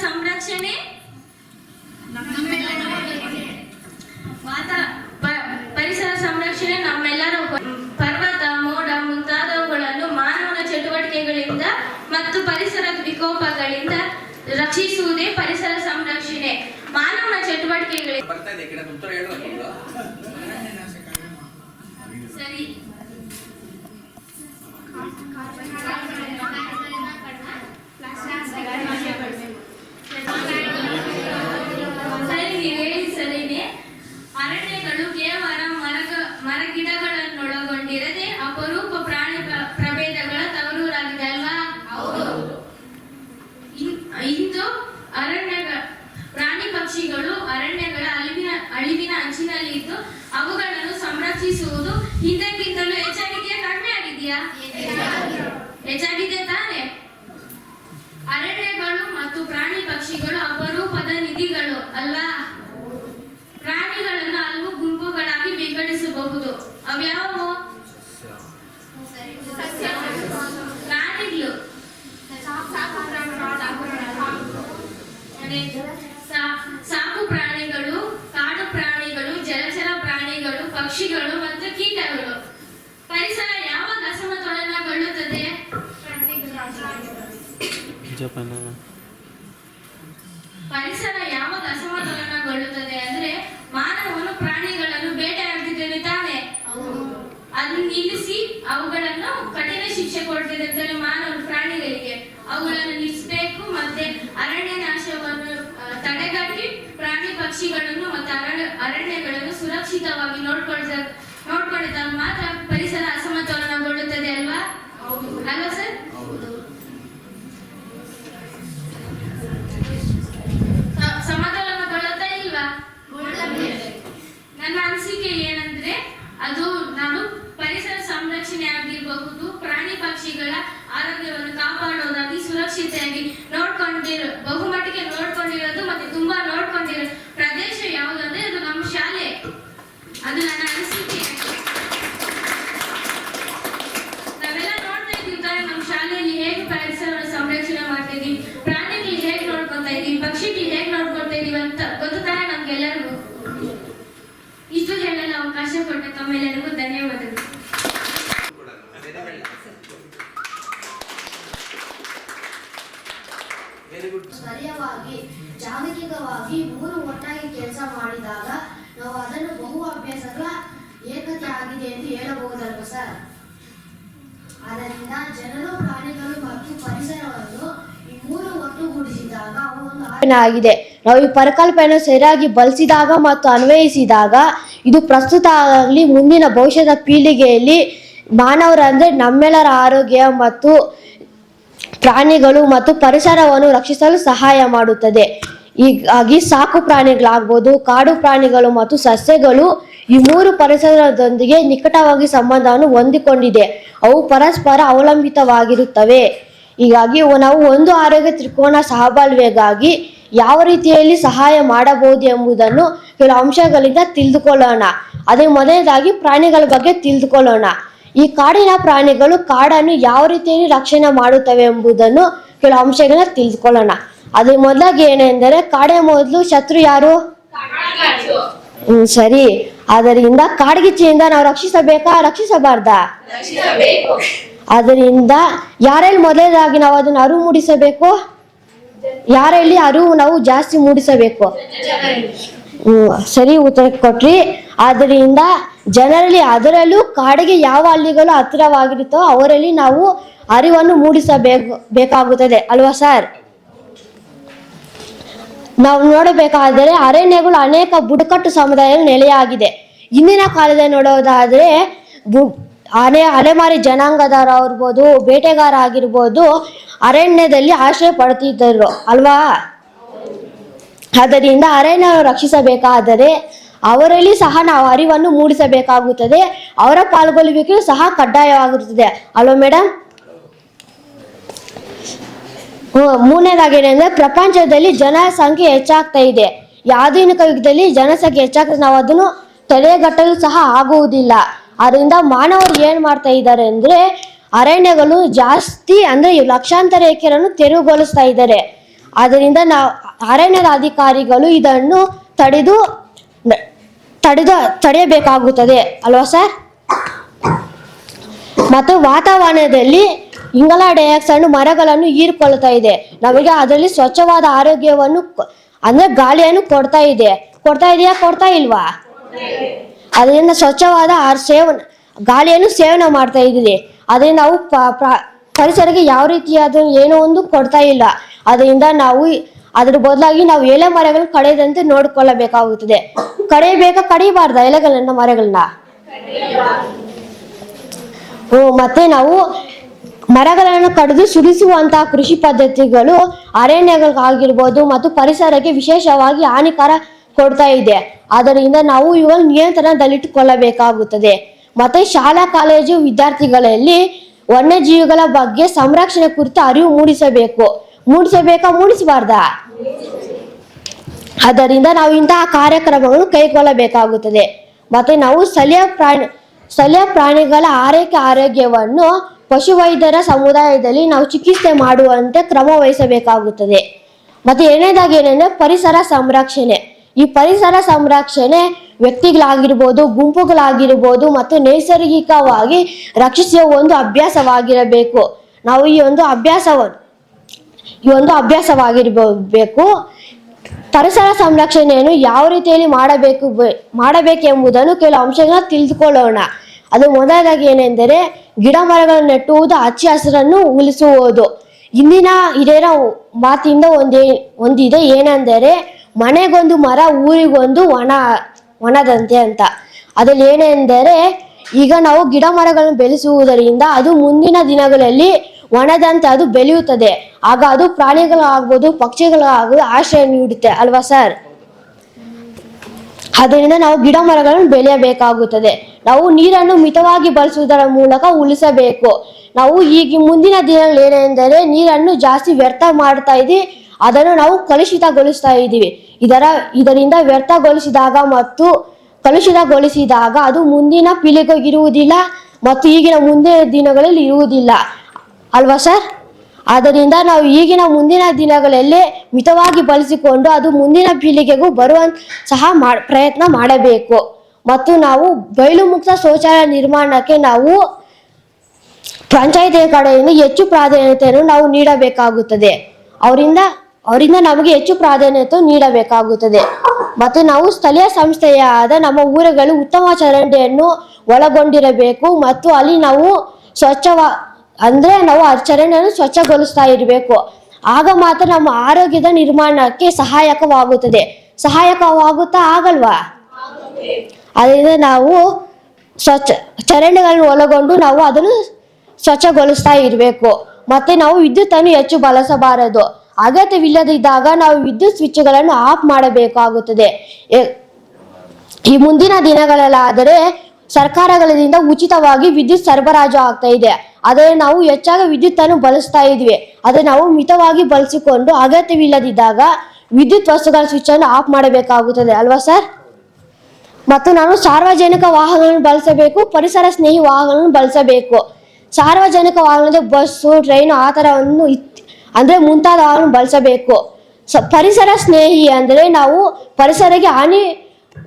ಸಂರಕ್ಷಣೆ? ಪರಿಸರ ಸಂರಕ್ಷಣೆ ನಮ್ಮೆಲ್ಲರ ಪರ್ವತ, ಮೋಡ ಮುಂತಾದವುಗಳನ್ನು ಮಾನವನ ಚಟುವಟಿಕೆಗಳಿಂದ ಮತ್ತು ಪರಿಸರ ವಿಕೋಪಗಳಿಂದ ರಕ್ಷಿಸುವುದೇ ಪರಿಸರ ಸಂರಕ್ಷಣೆ. ಮಾನವನ ಚಟುವಟಿಕೆಗಳಿಂದ ಬರ್ತಾ ಇದೆ ಗಿಡ ಉತ್ತರ ಹೇಳ್ಬೇಕು ಸರಿ ಸರಿ ನೀವು ಹೇಳಿ ಸರಿನೇ ಅರಣ್ಯಗಳು ಕೇವಲ ಮರಗ ಮರಗಿಡಗಳನ್ನೊಳಗೊಂಡಿರದೆ ಅಪರೂಪ ಪ್ರಾಣಿ ಪ್ರ- ಪ್ರಭೇದಗಳ ತವರೂರಾಗಿದೆ ಅಲ್ವಾ ಇನ್- ಇಂದು ಅರಣ್ಯ ಪ್ರಾಣಿ ಪಕ್ಷಿಗಳು ಅರಣ್ಯಗಳ ಅಳಿವಿನ ಅಳಿವಿನ ಅಂಚಿನಲ್ಲಿದ್ದು ಅವುಗಳನ್ನು ಸಂರಕ್ಷಿಸುವುದು ಹಿಂದಕ್ಕಿಂತಲೂ ಹೆಚ್ಚಾಗಿದೆಯಾ ಕಡಿಮೆ ಆಗಿದೆಯಾ ಹೆಚ್ಚಾಗಿದೆ ತಾನೆ. ಅರಣ್ಯಗಳು ಮತ್ತು ಪ್ರಾಣಿ ಪಕ್ಷಿಗಳು ಅಪರೂಪದ ನಿಧಿಗಳು ಅಲ್ಲ. ಪ್ರಾಣಿಗಳನ್ನು ಹಲವು ಗುಂಪುಗಳಾಗಿ ವಿಂಗಡಿಸಬಹುದು. ಅವ್ಯಾವು ಪ್ರಾಣಿಗಳು ಅದೇ ಸಾ- ಸಾಕು ಪ್ರಾಣಿಗಳು ಕಾಡು ಪ್ರಾಣಿಗಳು ಜಲಚರ ಪ್ರಾಣಿಗಳು ಪಕ್ಷಿಗಳು ಮತ್ತು ಕೀಟಗಳು ಪರಿಸರ ಯಾವಾಗ ಅಸಮತೋಲನಗೊಳ್ಳುತ್ತದೆ ಜಪಾನ ಪರಿಸರ ಯಾವಾಗ ಅಸಮತೋಲನಗೊಳ್ಳುತ್ತದೆ ಅಂದ್ರೆ ಮಾನವನು ಪ್ರಾಣಿಗಳನ್ನು ಬೇಟೆಯಾಡ್ತಿದ್ದೇನೆ ತಾನೆ. ಅದನ್ನ ನಿಲ್ಲಿಸಿ ಅವುಗಳನ್ನು ಕಠಿಣ ಶಿಕ್ಷೆ ಕೊಡ್ತಿದ್ದಂತೆ ಮಾನವ ಪ್ರಾಣಿಗಳಿಗೆ. ಅವುಗಳನ್ನು ನಿಲ್ಲಿಸಬೇಕು ಮತ್ತೆ ಅರಣ್ಯ ನಾಶವನ್ನು ತಡೆಗಟ್ಟಿ ಪ್ರಾಣಿ ಪಕ್ಷಿಗಳನ್ನು ಮತ್ತೆ ಅರಣ್ಯ, ಅರಣ್ಯಗಳನ್ನು ಸುರಕ್ಷಿತವಾಗಿ ನೋಡ್ಕೊಳ್ತ, ನೋಡ್ಕೊಳ್ತಾ ಮಾತ್ರ ಪರಿಸರ ಅಸಮತೋಲನಗೊಳ್ಳುತ್ತದೆ ಅಲ್ವಾ? ಅಲ್ವಾ ಸರ್ ಸ- ಸಮತೋಲನಗೊಳ್ಳುತ್ತಾ ಇಲ್ವಾ ನನ್ನ ಅನಿಸಿಕೆ ಏನಂದ್ರೆ ಅದು ನಾನು ಪರಿಸರ ಸಂರಕ್ಷಣೆ ಆಗಿರಬಹುದು ಪ್ರಾಣಿ ಪಕ್ಷಿಗಳ ಆರೋಗ್ಯವನ್ನು ಕಾಪಾಡೋದಾಗಿ ಸುರಕ್ಷತೆಯಾಗಿ ನೋಡ್ಕೊಂಡಿರೋ ಬಹುಮಟ್ಟಿಗೆ ನೋಡ್ಕೊಂಡಿರೋದು ಮತ್ತೆ ತುಂಬಾ ನೋಡ್ಕೊಂಡಿರೋ ಪ್ರದೇಶ ಯಾವುದಂದ್ರೆ ಅದು ನಮ್ಮ ಶಾಲೆ ಅದು ನನ್ನ ಅನಿಸಿಕೆ ನಾವೆಲ್ಲ ನೋಡ್ತಾ ಇದ್ದೀವಿ ತಾನೇ ನಮ್ಮ ಶಾಲೆಯಲ್ಲಿ ಹೇಗೆ ಪರಿಸರವನ್ನು ಸಂರಕ್ಷಣೆ ಮಾಡ್ತಾ ಇದೀವಿ ಪ್ರಾಣಿಗಳು ಹೇಗೆ ನೋಡ್ಕೊತಾ ಇದೀವಿ ಪಕ್ಷಿಗಳು ಹೇಗೆ ನೋಡ್ಕೊತಾ ಇದೀವಿ ಅಂತ ಗೊತ್ತು ತಾನೇ ನಮ್ಗೆಲ್ಲರಿಗೂ ಇಷ್ಟು ಹೇಳಲು ಅವಕಾಶ ಕೊಟ್ಟ ತಮ್ಮೆಲ್ಲರಿಗೂ ಧನ್ಯವಾದಗಳು ಕೂಡ ಅದೇನೇ ಹೇಳಿ ವೆರಿ ಗುಡ್ ಸ್ಥಳೀಯವಾಗಿ ಜಾಗತಿಕವಾಗಿ ಮೂರು ಒಟ್ಟಾಗಿ ಕೆಲಸ ಮಾಡಿದಾಗ ನಾವು ಅದನ್ನು ಬಹು ಅಭ್ಯಾಸಗಳ ಏಕತೆ ಆಗಿದೆ ಎಂದು ಹೇಳಬಹುದಲ್ವ ಸರ್? ಆದ್ದರಿಂದ ಜನರು, ಪ್ರಾಣಿಗಳು ಮತ್ತು ಪರಿಸರವನ್ನು ಈ ಮೂರು ಒಟ್ಟುಗೂಡಿಸಿದಾಗ ಅವು ಆಗಿದೆ. ನಾವು ಈ ಪರಿಕಲ್ಪನೆಯನ್ನು ಸರಿಯಾಗಿ ಬಳಸಿದಾಗ ಮತ್ತು ಅನ್ವಯಿಸಿದಾಗ ಇದು ಪ್ರಸ್ತುತ ಆಗಲಿ, ಮುಂದಿನ ಭವಿಷ್ಯದ ಪೀಳಿಗೆಯಲ್ಲಿ ಮಾನವರಂದ್ರೆ ನಮ್ಮೆಲ್ಲರ ಆರೋಗ್ಯ ಮತ್ತು ಪ್ರಾಣಿಗಳು ಮತ್ತು ಪರಿಸರವನ್ನು ರಕ್ಷಿಸಲು ಸಹಾಯ ಮಾಡುತ್ತದೆ. ಹೀಗಾಗಿ ಸಾಕು ಪ್ರಾಣಿಗಳಾಗ್ಬೋದು, ಕಾಡು ಪ್ರಾಣಿಗಳು ಮತ್ತು ಸಸ್ಯಗಳು ಈ ಮೂರು ಪರಿಸರದೊಂದಿಗೆ ನಿಕಟವಾಗಿ ಸಂಬಂಧವನ್ನು ಹೊಂದಿಕೊಂಡಿದೆ. ಅವು ಪರಸ್ಪರ ಅವಲಂಬಿತವಾಗಿರುತ್ತವೆ. ಹೀಗಾಗಿ ನಾವು ಒಂದು ಆರೋಗ್ಯ ತ್ರಿಕೋನ ಸಹಬಾಳ್ವೆಗಾಗಿ ಯಾವ ರೀತಿಯಲ್ಲಿ ಸಹಾಯ ಮಾಡಬಹುದು ಎಂಬುದನ್ನು ಕೆಲವು ಅಂಶಗಳಿಂದ ತಿಳಿದುಕೊಳ್ಳೋಣ. ಅದೇ ಮೊದಲನೇದಾಗಿ ಪ್ರಾಣಿಗಳ ಬಗ್ಗೆ ತಿಳಿದುಕೊಳ್ಳೋಣ. ಈ ಕಾಡಿನ ಪ್ರಾಣಿಗಳು ಕಾಡನ್ನು ಯಾವ ರೀತಿಯಲ್ಲಿ ರಕ್ಷಣೆ ಮಾಡುತ್ತವೆ ಎಂಬುದನ್ನು ಕೆಲವು ಅಂಶಗಳನ್ನ ತಿಳಿದುಕೊಳ್ಳೋಣ. ಅದ್ರ ಮೊದಲಾಗಿ ಏನೆಂದರೆ, ಕಾಡೆ ಮೊದಲು ಶತ್ರು ಯಾರು? ಹ್ಮ್, ಸರಿ. ಅದರಿಂದ ಕಾಡ್ಗಿಚ್ಚಿಯಿಂದ ನಾವು ರಕ್ಷಿಸಬೇಕಾ? ರಕ್ಷಿಸಬಾರ್ದಾ? ಅದರಿಂದ ಯಾರಲ್ಲಿ ಮೊದಲೇದಾಗಿ ನಾವು ಅದನ್ನು ಅರಿವು ಮೂಡಿಸಬೇಕು? ಯಾರಲ್ಲಿ ಅರಿವು ನಾವು ಜಾಸ್ತಿ ಮೂಡಿಸಬೇಕು? ಸರಿ ಉತ್ತರ ಕೊಟ್ರಿ. ಆದ್ದರಿಂದ ಜನರಲ್ಲಿ ಅದರಲ್ಲೂ ಕಾಡಿಗೆ ಯಾವ ಹಳ್ಳಿಗಳು ಹತ್ತಿರವಾಗಿರುತ್ತೋ ಅವರಲ್ಲಿ ನಾವು ಅರಿವನ್ನು ಮೂಡಿಸಬೇಕು, ಬೇಕಾಗುತ್ತದೆ. ಅಲ್ವಾ ಸರ್? ನಾವು ನೋಡಬೇಕಾದರೆ ಅರಣ್ಯಗಳು ಅನೇಕ ಬುಡಕಟ್ಟು ಸಮುದಾಯಗಳ ನೆಲೆಯಾಗಿದೆ. ಇಂದಿನ ಕಾಲದಲ್ಲಿ ನೋಡೋದಾದರೆ ಬು ಅನೆ ಅಲೆಮಾರಿ ಜನಾಂಗದವರಾಗಿರ್ಬೋದು ಬೇಟೆಗಾರ ಆಗಿರ್ಬೋದು ಅರಣ್ಯದಲ್ಲಿ ಆಶ್ರಯ ಪಡ್ತಿದ್ದರು ಅಲ್ವಾ? ಆದ್ದರಿಂದ ಅರಣ್ಯವನ್ನು ರಕ್ಷಿಸಬೇಕಾದರೆ ಅವರಲ್ಲಿ ಸಹ ನಾವು ಅರಿವನ್ನು ಮೂಡಿಸಬೇಕಾಗುತ್ತದೆ. ಅವರ ಪಾಲ್ಗೊಳ್ಳುವಿಕೆಯು ಸಹ ಕಡ್ಡಾಯವಾಗಿರುತ್ತದೆ ಅಲೋ ಮೇಡಮ್ ಹ್ಮ್, ಮೂರನೇದಾಗಿ ಏನಂದ್ರೆ ಪ್ರಪಂಚದಲ್ಲಿ ಜನಸಂಖ್ಯೆ ಹೆಚ್ಚಾಗ್ತಾ ಇದೆ. ಆಧುನಿಕ ಯುಗದಲ್ಲಿ ಜನಸಂಖ್ಯೆ ಹೆಚ್ಚಾಗ್ತದೆ ನಾವು ಅದನ್ನು ತಡೆಗಟ್ಟಲು ಸಹ ಆಗುವುದಿಲ್ಲ. ಅದರಿಂದ ಮಾನವರು ಏನ್ ಮಾಡ್ತಾ ಇದ್ದಾರೆ ಅಂದ್ರೆ ಅರಣ್ಯಗಳು ಜಾಸ್ತಿ ಅಂದ್ರೆ ಲಕ್ಷಾಂತರ ಎಕರೆಯನ್ನು ತೆರವುಗೊಳಿಸ್ತಾ ಇದ್ದಾರೆ. ಅದರಿಂದ ನಾವು ಅರಣ್ಯದ ಅಧಿಕಾರಿಗಳು ಇದನ್ನು ತಡೆದು ತಡೆದು, ತಡೆಯಬೇಕಾಗುತ್ತದೆ. ಅಲ್ವಾ ಸರ್? ಮತ್ತು ವಾತಾವರಣದಲ್ಲಿ ಇಂಗಾಲ ಡೈಆಕ್ಸೈಡ್ ಮರಗಳನ್ನು ಹೀರಿಕೊಳ್ತಾ ಇದೆ. ನಮಗೆ ಅದರಲ್ಲಿ ಸ್ವಚ್ಛವಾದ ಆರೋಗ್ಯವನ್ನು ಅಂದ್ರೆ ಗಾಳಿಯನ್ನು ಕೊಡ್ತಾ ಇದೆ. ಕೊಡ್ತಾ ಇದೆಯಾ, ಕೊಡ್ತಾ ಇಲ್ವಾ? ಅದರಿಂದ ಸ್ವಚ್ಛವಾದ ಸೇವನ, ಗಾಳಿಯನ್ನು ಸೇವನೆ ಮಾಡ್ತಾ ಇದ್ದೀವಿ. ಅದರಿಂದ ನಾವು ಪರಿಸರಕ್ಕೆ ಯಾವ ರೀತಿಯಾದ ಏನೋ ಒಂದು ಕೊಡ್ತಾ ಇಲ್ಲ. ಅದರಿಂದ ನಾವು ಅದರ ಬದಲಾಗಿ ನಾವು ಎಲೆ ಮರಗಳನ್ನು ಕಡೆಯದಂತೆ ನೋಡಿಕೊಳ್ಳಬೇಕಾಗುತ್ತದೆ. ಕಡೆಯಬೇಕ? ಕಡಿಬಾರ್ದ ಎಲೆಗಳನ್ನ, ಮರಗಳನ್ನ? ಓ, ಮತ್ತೆ ನಾವು ಮರಗಳನ್ನು ಕಡಿದು ಸುರಿಸುವಂತಹ ಕೃಷಿ ಪದ್ಧತಿಗಳು ಅರಣ್ಯಗಳಿಗಾಗಿರ್ಬೋದು ಮತ್ತು ಪರಿಸರಕ್ಕೆ ವಿಶೇಷವಾಗಿ ಹಾನಿಕರ ಕೊಡ್ತಾ ಇದೆ. ಅದರಿಂದ ನಾವು ಇವಾಗ ನಿಯಂತ್ರಣದಲ್ಲಿಟ್ಟುಕೊಳ್ಳಬೇಕಾಗುತ್ತದೆ ಮತ್ತೆ ಶಾಲಾ, ಕಾಲೇಜು ವಿದ್ಯಾರ್ಥಿಗಳಲ್ಲಿ ವನ್ಯಜೀವಿಗಳ ಬಗ್ಗೆ ಸಂರಕ್ಷಣೆ ಕುರಿತು ಅರಿವು ಮೂಡಿಸಬೇಕು. ಮೂಡಿಸಬೇಕಾ? ಮೂಡಿಸಬಾರ್ದ? ಅದರಿಂದ ನಾವು ಇಂತಹ ಕಾರ್ಯಕ್ರಮಗಳು ಕೈಗೊಳ್ಳಬೇಕಾಗುತ್ತದೆ. ಮತ್ತೆ ನಾವು ಸ್ಥಳೀಯ ಪ್ರಾಣಿ, ಸ್ಥಳೀಯ ಪ್ರಾಣಿಗಳ ಆರೈಕೆ ಆರೋಗ್ಯವನ್ನು ಪಶುವೈದ್ಯರ ಸಮುದಾಯದಲ್ಲಿ ನಾವು ಚಿಕಿತ್ಸೆ ಮಾಡುವಂತೆ ಕ್ರಮ ವಹಿಸಬೇಕಾಗುತ್ತದೆ. ಮತ್ತೆ ಎರಡನೇದಾಗಿ ಏನಂದ್ರೆ ಪರಿಸರ ಸಂರಕ್ಷಣೆ. ಈ ಪರಿಸರ ಸಂರಕ್ಷಣೆ ವ್ಯಕ್ತಿಗಳಾಗಿರ್ಬೋದು, ಗುಂಪುಗಳಾಗಿರ್ಬೋದು ಮತ್ತು ನೈಸರ್ಗಿಕವಾಗಿ ರಕ್ಷಿಸುವ ಒಂದು ಅಭ್ಯಾಸವಾಗಿರಬೇಕು. ನಾವು ಈ ಒಂದು ಅಭ್ಯಾಸವನ್ನು ಈ ಒಂದು ಅಭ್ಯಾಸವಾಗಿರಬೇಕು ಪರಿಸರ ಸಂರಕ್ಷಣೆಯನ್ನು ಯಾವ ರೀತಿಯಲ್ಲಿ ಮಾಡಬೇಕು ಮಾಡಬೇಕೆಂಬುದನ್ನು ಕೆಲವು ಅಂಶಗಳನ್ನ ತಿಳಿದುಕೊಳ್ಳೋಣ. ಅದು ಮೊದಲಾಗಿ ಏನೆಂದರೆ ಗಿಡ ಮರಗಳನ್ನು ನೆಟ್ಟುವುದು ಹಚ್ಚ ಹಸಿರನ್ನು ಉಳಿಸುವುದು. ಇಂದಿನ ಹಿರಿಯರ ಮಾತಿಂದ ಒಂದೇ, ಒಂದಿದೆ ಏನೆಂದರೆ ಮನೆಗೊಂದು ಮರ, ಊರಿಗೊಂದು ಒಣ, ಒಣದಂತೆ ಅಂತ. ಅದ್ರಲ್ಲಿ ಏನೆಂದರೆ ಈಗ ನಾವು ಗಿಡ ಮರಗಳನ್ನು ಬೆಳೆಸುವುದರಿಂದ ಅದು ಮುಂದಿನ ದಿನಗಳಲ್ಲಿ ಒಣದಂತೆ ಅದು ಬೆಳೆಯುತ್ತದೆ. ಆಗ ಅದು ಪ್ರಾಣಿಗಳಾಗ್ಬೋದು ಪಕ್ಷಿಗಳಾಗ್ಬೋದು ಆಶ್ರಯ ನೀಡುತ್ತೆ, ಅಲ್ವಾ ಸರ್? ಅದರಿಂದ ನಾವು ಗಿಡ ಮರಗಳನ್ನು ಬೆಳೆಯಬೇಕಾಗುತ್ತದೆ. ನಾವು ನೀರನ್ನು ಮಿತವಾಗಿ ಬಳಸುವುದರ ಮೂಲಕ ಉಳಿಸಬೇಕು. ನಾವು ಈಗ ಮುಂದಿನ ದಿನಗಳು ಏನೆಂದರೆ ನೀರನ್ನು ಜಾಸ್ತಿ ವ್ಯರ್ಥ ಮಾಡ್ತಾ ಇದ್ದೀವಿ. ಅದನ್ನು ನಾವು ಕಲುಷಿತಗೊಳಿಸ್ತಾ ಇದ್ದೀವಿ. ಇದರ, ಇದರಿಂದ ವ್ಯರ್ಥಗೊಳಿಸಿದಾಗ ಮತ್ತು ಕಲುಷಿತಗೊಳಿಸಿದಾಗ ಅದು ಮುಂದಿನ ಪೀಳಿಗೆಗಿರುವುದಿಲ್ಲ ಮತ್ತು ಈಗಿನ ಮುಂದಿನ ದಿನಗಳಲ್ಲಿ ಇರುವುದಿಲ್ಲ. ಅಲ್ವಾ ಸರ್? ಆದ್ದರಿಂದ ನಾವು ಈಗಿನ ಮುಂದಿನ ದಿನಗಳಲ್ಲಿ ಮಿತವಾಗಿ ಬಳಸಿಕೊಂಡು ಅದು ಮುಂದಿನ ಪೀಳಿಗೆಗೂ ಬರುವಂತ ಸಹ ಪ್ರಯತ್ನ ಮಾಡಬೇಕು. ಮತ್ತು ನಾವು ಬಯಲು ಮುಕ್ತ ಶೌಚಾಲಯ ನಿರ್ಮಾಣಕ್ಕೆ ನಾವು ಪಂಚಾಯತಿ ಕಡೆಯಿಂದ ಹೆಚ್ಚು ಪ್ರಾಧಾನ್ಯತೆಯನ್ನು ನಾವು ನೀಡಬೇಕಾಗುತ್ತದೆ. ಅವರಿಂದ ಅವರಿಂದ ನಮಗೆ ಹೆಚ್ಚು ಪ್ರಾಧಾನ್ಯತೆ ನೀಡಬೇಕಾಗುತ್ತದೆ. ಮತ್ತು ನಾವು ಸ್ಥಳೀಯ ಸಂಸ್ಥೆಯಾದ ನಮ್ಮ ಊರುಗಳು ಉತ್ತಮ ಚರಂಡಿಯನ್ನು ಒಳಗೊಂಡಿರಬೇಕು. ಮತ್ತು ಅಲ್ಲಿ ನಾವು ಸ್ವಚ್ಛವ ಅಂದ್ರೆ ನಾವು ಆ ಚರಂಡಿಯನ್ನು ಸ್ವಚ್ಛಗೊಳಿಸ್ತಾ ಇರಬೇಕು. ಆಗ ಮಾತ್ರ ನಮ್ಮ ಆರೋಗ್ಯದ ನಿರ್ಮಾಣಕ್ಕೆ ಸಹಾಯಕವಾಗುತ್ತದೆ. ಸಹಾಯಕವಾಗುತ್ತಾ ಆಗಲ್ವಾ? ಅದರಿಂದ ನಾವು ಸ್ವಚ್ಛ ಚರಂಡಿಗಳನ್ನು ಒಳಗೊಂಡು ನಾವು ಅದನ್ನು ಸ್ವಚ್ಛಗೊಳಿಸ್ತಾ ಇರಬೇಕು. ಮತ್ತೆ ನಾವು ವಿದ್ಯುತ್ತನ್ನು ಹೆಚ್ಚು ಬಳಸಬಾರದು. ಅಗತ್ಯವಿಲ್ಲದಿದ್ದಾಗ ನಾವು ವಿದ್ಯುತ್ ಸ್ವಿಚ್ಗಳನ್ನು ಆಫ್ ಮಾಡಬೇಕಾಗುತ್ತದೆ. ಈ ಮುಂದಿನ ದಿನಗಳಲ್ಲಾದರೆ ಸರ್ಕಾರಗಳಿಂದ ಉಚಿತವಾಗಿ ವಿದ್ಯುತ್ ಸರಬರಾಜು ಆಗ್ತಾ ಇದೆ. ಆದರೆ ನಾವು ಹೆಚ್ಚಾಗಿ ವಿದ್ಯುತ್ ಅನ್ನು ಬಳಸ್ತಾ ಇದ್ವಿ. ಅದೇ ನಾವು ಮಿತವಾಗಿ ಬಳಸಿಕೊಂಡು ಅಗತ್ಯವಿಲ್ಲದಿದ್ದಾಗ ವಿದ್ಯುತ್ ವಸ್ತುಗಳ ಸ್ವಿಚ್ ಅನ್ನು ಆಫ್ ಮಾಡಬೇಕಾಗುತ್ತದೆ, ಅಲ್ವಾ ಸರ್ ಮತ್ತು ನಾನು ಸಾರ್ವಜನಿಕ ವಾಹನಗಳನ್ನು ಬಳಸಬೇಕು, ಪರಿಸರ ಸ್ನೇಹಿ ವಾಹನಗಳನ್ನು ಬಳಸಬೇಕು. ಸಾರ್ವಜನಿಕ ವಾಹನದ ಬಸ್ಸು ಟ್ರೈನು ಆ ಥರವನ್ನು ಇತ್, ಅಂದರೆ ಮುಂತಾದ ವಾಹನ ಬಳಸಬೇಕು. ಸ, ಪರಿಸರ ಸ್ನೇಹಿ ಅಂದರೆ ನಾವು ಪರಿಸರಕ್ಕೆ ಹಾನಿ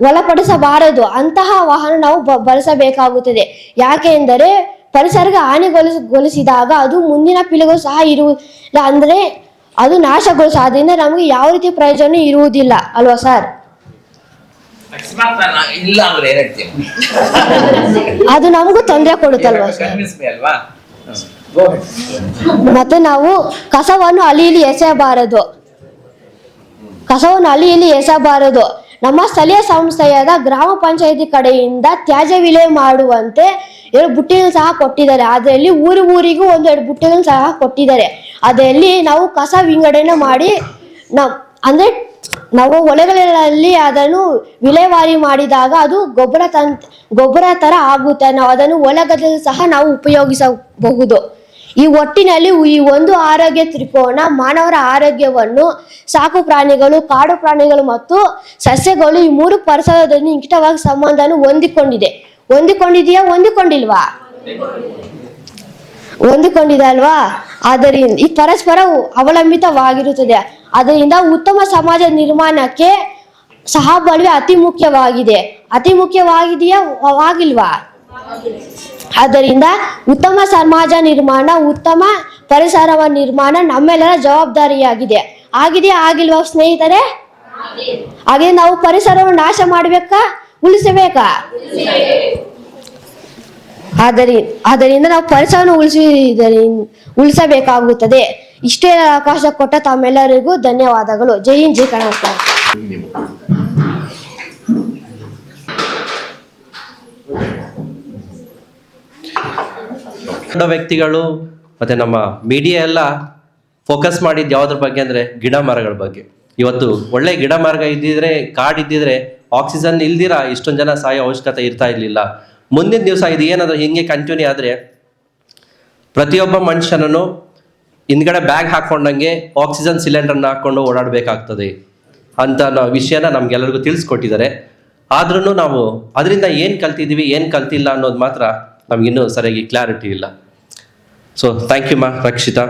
ಒಳಪಡಿಸಬಾರದು. ಅಂತಹ ವಾಹನ ನಾವು ಬ, ಬಳಸಬೇಕಾಗುತ್ತದೆ. ಯಾಕೆ ಎಂದರೆ ಪರಿಸರಕ್ಕೆ ಹಾನಿಗೊಳಿಸ ಗೊಳಿಸಿದಾಗ ಅದು ಮುಂದಿನ ಪೀಳಿಗೂ ಸಹ ಇರುವುದಿಲ್ಲ ಅಂದರೆ ಅದು ನಾಶಗೊಳಿಸ ಅದರಿಂದ ನಮಗೆ ಯಾವ ರೀತಿ ಪ್ರಯೋಜನ ಇರುವುದಿಲ್ಲ ಅಲ್ವಾ ಸರ್ ಇಲ್ಲ ಅಂದ್ರೆ ಅದು ನಮಗೂ ತೊಂದರೆ ಕೊಡುತ್ತಲ್ವಾ ಮತ್ತೆ ನಾವು ಕಸವನ್ನು ಅಲ್ಲಿ ಇಲ್ಲಿ ಎಸೆಯಬಾರದು. ಕಸವನ್ನು ಅಲ್ಲಿ ಇಲ್ಲಿ ಎಸೆಯಬಾರದು. ನಮ್ಮ ಸ್ಥಳೀಯ ಸಂಸ್ಥೆಯಾದ ಗ್ರಾಮ ಪಂಚಾಯತಿ ಕಡೆಯಿಂದ ತ್ಯಾಜ್ಯ ವಿಲೇ ಮಾಡುವಂತೆ ಎರಡು ಬುಟ್ಟಿಗಳು ಸಹ ಕೊಟ್ಟಿದ್ದಾರೆ. ಅದರಲ್ಲಿ ಊರು ಊರಿಗೂ ಒಂದೆರಡು ಬುಟ್ಟಿಗಳು ಸಹ ಕೊಟ್ಟಿದ್ದಾರೆ. ಅದರಲ್ಲಿ ನಾವು ಕಸ ವಿಂಗಡಣೆ ಮಾಡಿ ನಾವು ಅಂದ್ರೆ ನಾವು ಹೊಲಗಳಲ್ಲಿ ಅದನ್ನು ವಿಲೇವಾರಿ ಮಾಡಿದಾಗ ಅದು ಗೊಬ್ಬರ ತನ್ ಗೊಬ್ಬರ ತರ ಆಗುತ್ತೆ. ನಾವು ಅದನ್ನು ಹೊಲಗದಲ್ಲಿ ಸಹ ನಾವು ಉಪಯೋಗಿಸಬಹುದು. ಈ ಒಟ್ಟಿನಲ್ಲಿ ಈ ಒಂದು ಆರೋಗ್ಯ ತ್ರಿಕೋನ ಮಾನವರ ಆರೋಗ್ಯವನ್ನು ಸಾಕು ಪ್ರಾಣಿಗಳು, ಕಾಡು ಪ್ರಾಣಿಗಳು ಮತ್ತು ಸಸ್ಯಗಳು ಈ ಮೂರು ಪರಿಸರದಲ್ಲಿ ನಿಕಟವಾಗಿ ಸಂಬಂಧವನ್ನು ಹೊಂದಿಕೊಂಡಿದೆ. ಹೊಂದಿಕೊಂಡಿದೆಯಾ? ಹೊಂದಿಕೊಂಡಿಲ್ವಾ? ಹೊಂದಿಕೊಂಡಿದೆ ಅಲ್ವಾ? ಆದ್ದರಿಂದ ಈ ಪರಸ್ಪರ ಅವಲಂಬಿತವಾಗಿರುತ್ತದೆ. ಅದರಿಂದ ಉತ್ತಮ ಸಮಾಜ ನಿರ್ಮಾಣಕ್ಕೆ ಸಹಬಾಳ್ವೆ ಅತಿ ಮುಖ್ಯವಾಗಿದೆ. ಅತಿ ಮುಖ್ಯವಾಗಿದೆಯಾ? ಆಗಿಲ್ವಾ? ಆದ್ದರಿಂದ ಉತ್ತಮ ಸಮಾಜ ನಿರ್ಮಾಣ, ಉತ್ತಮ ಪರಿಸರವ ನಿರ್ಮಾಣ ನಮ್ಮೆಲ್ಲರ ಜವಾಬ್ದಾರಿಯಾಗಿದೆ. ಆಗಿದೆಯಾ? ಆಗಿಲ್ವಾ ಸ್ನೇಹಿತರೆ? ಹಾಗೆ ನಾವು ಪರಿಸರವನ್ನು ನಾಶ ಮಾಡಬೇಕಾ? ಉಳಿಸಬೇಕಾ? ಆದರಿ ಆದ್ದರಿಂದ ನಾವು ಪರಿಸರವನ್ನು ಉಳಿಸಿದರಿಂದ ಉಳಿಸಬೇಕಾಗುತ್ತದೆ. ಇಷ್ಟೇ ಅವಕಾಶ ಕೊಟ್ಟ ತಮ್ಮೆಲ್ಲರಿಗೂ ಧನ್ಯವಾದಗಳು. ಜೈ ಹಿಂದ್, ಜೈ ಕರ್ನಾಟಕ. ವ್ಯಕ್ತಿಗಳು ಮತ್ತೆ ನಮ್ಮ ಮೀಡಿಯಾ ಎಲ್ಲ ಫೋಕಸ್ ಮಾಡಿದ್ದು ಯಾವ್ದ್ರ ಬಗ್ಗೆ ಅಂದ್ರೆ ಗಿಡ ಮರಗಳ ಬಗ್ಗೆ. ಇವತ್ತು ಒಳ್ಳೆ ಗಿಡ ಮರಗ ಇದ್ದಿದ್ರೆ ಕಾಡ್ ಇದ್ದಿದ್ರೆ ಆಕ್ಸಿಜನ್ ಇಲ್ದಿರ? ಇಷ್ಟೊಂದು ಜನ ಸಾಯೋ ಅವಶ್ಯಕತೆ ಇರ್ತಾ ಇರಲಿಲ್ಲ. ಮುಂದಿನ ದಿವಸ ಇದು ಏನಾದರೂ ಹಿಂಗೆ ಕಂಟಿನ್ಯೂ ಆದರೆ ಪ್ರತಿಯೊಬ್ಬ ಮನುಷ್ಯನೂ ಹಿಂದ್ಗಡೆ ಬ್ಯಾಗ್ ಹಾಕೊಂಡಂಗೆ ಆಕ್ಸಿಜನ್ ಸಿಲಿಂಡರ್ನ ಹಾಕ್ಕೊಂಡು ಓಡಾಡಬೇಕಾಗ್ತದೆ ಅಂತ ನಾವು ವಿಷಯನ ನಮ್ಗೆಲ್ಲರಿಗೂ ತಿಳಿಸ್ಕೊಟ್ಟಿದ್ದಾರೆ. ಆದ್ರೂ ನಾವು ಅದರಿಂದ ಏನು ಕಲ್ತಿದ್ದೀವಿ ಏನು ಕಲ್ತಿಲ್ಲ ಅನ್ನೋದು ಮಾತ್ರ ನಮಗಿನ್ನೂ ಸರಿಯಾಗಿ ಕ್ಲಾರಿಟಿ ಇಲ್ಲ. ಸೊ ಥ್ಯಾಂಕ್ ಯು ಮಾ, ರಕ್ಷಿತಾ.